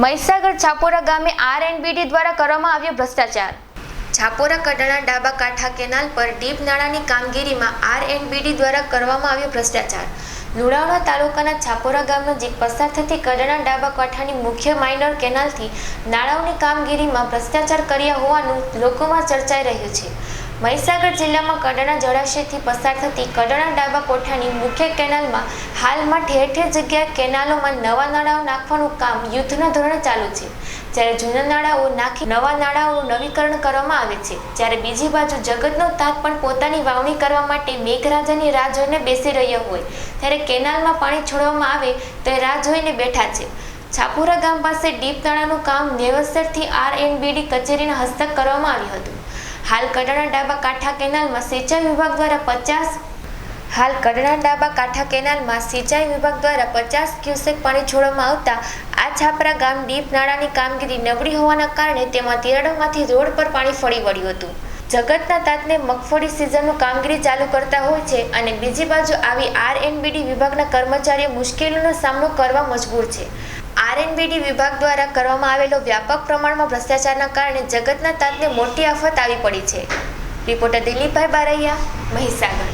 મહીસાગર છાપોરા ગામે આરએનબીડી દ્વારા કરવામાં આવ્યો ભ્રષ્ટાચાર. છાપોરા કડાણા ડાબા કાંઠા કેનાલ પર ડીપ નાળાની કામગીરીમાં આરએનબીડી દ્વારા કરવામાં આવ્યો ભ્રષ્ટાચાર. લુણાવાડા તાલુકાના છાપોરા ગામ નજીક પસાર થતી કડાણા ડાબા કાંઠાની મુખ્ય માઇનર કેનાલથી નાળાઓની કામગીરીમાં ભ્રષ્ટાચાર કર્યા હોવાનું લોકોમાં ચર્ચાઈ રહ્યું છે. મહીસાગર જિલ્લામાં કડાણા જળાશયથી પસાર થતી કડાણા ડાબા કોઠાની મુખ્ય કેનાલમાં હાલમાં ઠેર ઠેર જગ્યાએ કેનાલોમાં નવા નાળાઓ નાખવાનું કામ યુદ્ધના ધોરણે ચાલુ છે. જ્યારે જૂના નાળાઓ નાખી નવા નાળાઓનું નવીકરણ કરવામાં આવે છે જ્યારે બીજી બાજુ જગતનો તાત પણ પોતાની વાવણી કરવા માટે મેઘરાજાની રાહ જોઈને બેસી રહ્યો હોય. ત્યારે કેનાલમાં પાણી છોડવામાં આવે તો એ રાહ જોઈને બેઠા છે. છાપુરા ગામ પાસે ડીપ નાળાનું કામ નેવસરથી આર એન્ડ બીડી કચેરીના હસ્તક કરવામાં આવ્યું હતું. હાલ કડાણા ડાબા કાંઠા કેનાલમાં સિંચાઈ વિભાગ દ્વારા પચાસ હાલ કડાણા ડાબા કાંઠા કેનાલમાં સિંચાઈ વિભાગ દ્વારા પચાસ ક્યુસેક પાણી છોડવામાં આવતા આ છાપરા ગામ ડીપ નાળાની કામગીરી નબળી હોવાના કારણે તેમાં તિરાડોમાંથી રોડ પર પાણી ફળી વળ્યું હતું. જગતના તાતને મગફળી સિઝનનું કામગીરી ચાલુ કરતા હોય છે અને બીજી બાજુ આવી આરએનબીડી વિભાગના કર્મચારીઓ મુશ્કેલીનો સામનો કરવા મજબૂર છે. આરએનબીડી વિભાગ દ્વારા કરવામાં આવેલો વ્યાપક પ્રમાણમાં ભ્રષ્ટાચારના કારણે જગતના તાતને મોટી આફત આવી પડી છે. રિપોર્ટર દિલીપભાઈ બારૈયા, મહીસાગર.